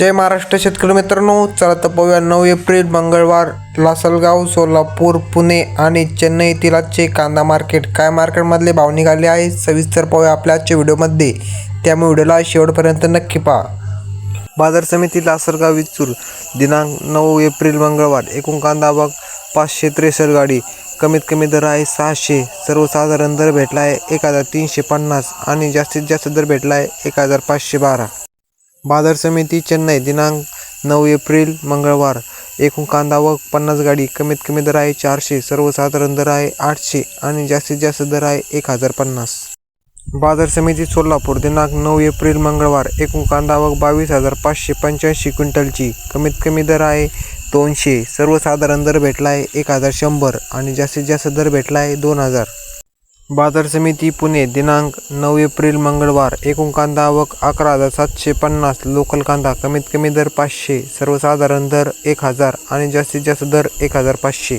जय महाराष्ट्र शेतकरी मित्रांनो चला तर पाहूया नऊ एप्रिल मंगळवार लासलगाव सोलापूर पुणे आणि चेन्नई येथील आजचे कांदा मार्केट. काय मार्केटमधले भाव निघाले आहे सविस्तर पाहूया आपल्या आजच्या व्हिडिओमध्ये. त्यामुळे व्हिडिओला शेवटपर्यंत नक्की पहा. बाजार समिती लासलगाव विचूर दिनांक नऊ एप्रिल मंगळवार एकूण कांदा भाग पाचशे त्रेसष्ट गाडी. कमीत कमी दर आहे सहाशे सर्वसाधारण दर भेटला आहे एक हजार तीनशे पन्नास आणि जास्तीत जास्त दर भेटला आहे एक हजार पाचशे बारा. बाजार समिती चेन्नई दिनांक नऊ एप्रिल मंगळवार. एकूण कांदा व पन्नास गाडी कमीत कमी दर आहे चारशे सर्वसाधारण दर आहे आठशे आणि जास्तीत जास्त दर आहे एक हजार पन्नास. बाजार समिती सोलापूर दिनांक नऊ एप्रिल मंगळवार. एकूण कांदा व बावीस हजार पाचशे पंच्याऐंशी क्विंटलची कमीत कमी दर आहे दोनशे सर्वसाधारण दर भेटला आहे एक हजार शंभर आणि जास्तीत जास्त दर भेटला आहे दोन हजार. बाजार समिती पुणे दिनांक नऊ एप्रिल मंगळवार. एकूण कांदा आवक अकरा हजार सातशे पन्नास लोकल कांदा कमीत कमी दर पाचशे सर्वसाधारण दर एक हजार आणि जास्तीत जास्त दर एक हजार पाचशे.